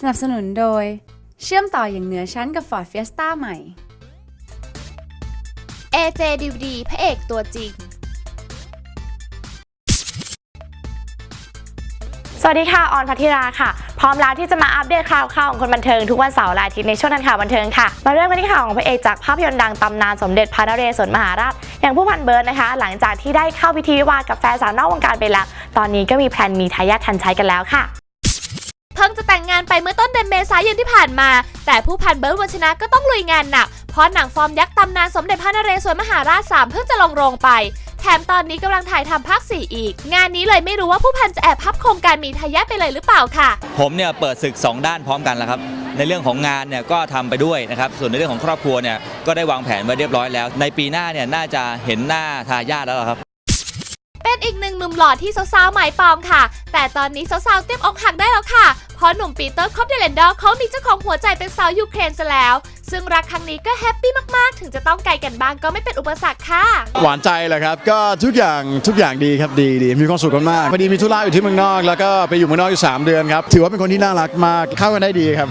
สนับสนุนโดย เชื่อมต่ออย่างเหนือชั้นกับ Ford Fiesta ใหม่ AJ DVD พระเอกตัวจริง สวัสดีค่ะ ออนพัทธิราค่ะ พร้อมแล้วที่จะมาอัปเดตข่าวข่าวของคนบันเทิงทุกวันเสาร์และอาทิตย์ในช่วงทันข่าวบันเทิงค่ะ มาเริ่มกันที่ข่าวของพระเอกจากภาพยนตร์ดังตำนานสมเด็จพระนเรศวรมหาราช อย่างผู้พันเบิร์ดนะคะ หลังจากที่ได้เข้าพิธีวิวาห์กับแฟนสาวนอกวงการไปแล้ว ตอนนี้ก็มีแพลนมีทายาททันใช้กันแล้วค่ะ เพิ่งจะแต่งงานไปเมื่อต้นเดือนเมษายนที่ผ่านมา แต่ผู้พันเบิร์ดวัชนะก็ต้องลุยงานหนัก เพราะหนังฟอร์มยักษ์ตำนานสมเด็จพระนเรศวรมหาราช3เพิ่งจะลงโรงไป แถมตอนนี้กำลังถ่ายทำภาค 4 อีก งานนี้เลยไม่รู้ว่าผู้พันจะแอบพับโครงการมีทายาทไปเลยหรือเปล่าค่ะ ผมเนี่ยเปิดศึก 2 ด้านพร้อมกันแล้วครับ ในเรื่องของงานเนี่ยก็ทำไปด้วยนะครับ ส่วนในเรื่องของครอบครัวเนี่ยก็ได้วางแผนไว้เรียบร้อยแล้ว ในปีหน้าเนี่ยน่าจะเห็นหน้าทายาทแล้วครับ เป็นอีกหนึ่งหนุ่มหล่อที่สาวๆหมายปองค่ะ แต่ตอนนี้สาวๆเตรียมอกหักได้แล้วค่ะ เพราะหนุ่มปีเตอร์คอปเดเลนดอร์เขามีเจ้าของหัวใจเป็นสาวยูเครนซะแล้ว ซึ่งรักครั้งนี้ก็แฮปปี้มากๆ ถึงจะต้องไกลกันบ้างก็ไม่เป็นอุปสรรคค่ะ หวานใจเหรอครับ ก็ทุกอย่างทุกอย่างดีครับดีดีมีความสุขกันมากพอดีมีธุระอยู่ที่เมืองนอก แล้วก็ไปอยู่เมืองนอกอยู่ 3 เดือนครับ ถือว่าเป็นคนที่น่ารักมากเข้ากันได้ดีครับ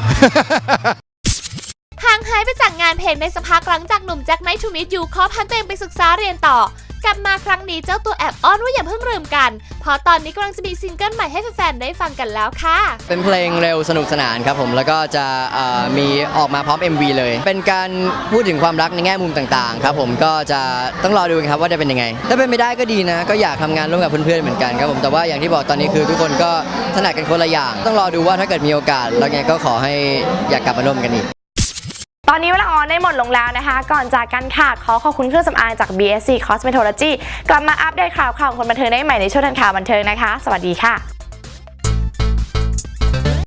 ห่างหายไปจากงานเพลงในสักพักหลังจากหนุ่มแจ็คไนท์ทูมิทยูขอพันตัวเองไปศึกษาเรียนต่อ กลับมาครั้งนี้เจ้าตัวแอบอ้อนว่าอย่าเพิ่งลืมกัน เพราะตอนนี้กำลังจะมีซิงเกิลใหม่ให้แฟนๆได้ฟังกันแล้วค่ะ เป็นเพลงเร็วสนุกสนานครับผมแล้วก็จะเอ่อมีออกมาพร้อม MV เลย เป็นการพูดถึงความรักในแง่มุมต่างๆครับผมก็จะต้องรอดูกันครับว่าจะเป็นยังไง ถ้าเป็นไม่ได้ก็ดีนะ ก็อยากทำงานร่วมกับเพื่อนๆเหมือนกันครับผมแต่ว่าอย่างที่บอกตอนนี้คือทุกคนก็ถนัดกันคนละอย่าง ต้องรอดูว่าถ้าเกิดมีโอกาสแล้วไงก็ขอให้อยากกลับมาร่วมกันอีก ตอนนี้เวลาออนได้หมดลงแล้วนะคะ ก่อนจากกันค่ะ ขอขอบคุณเครื่องสำอางจาก BSC Cosmetology กลับมาอัปเดตข่าวข่าวของคนบันเทิงได้ใหม่ในช่วงทันข่าวบันเทิงนะคะ สวัสดีค่ะ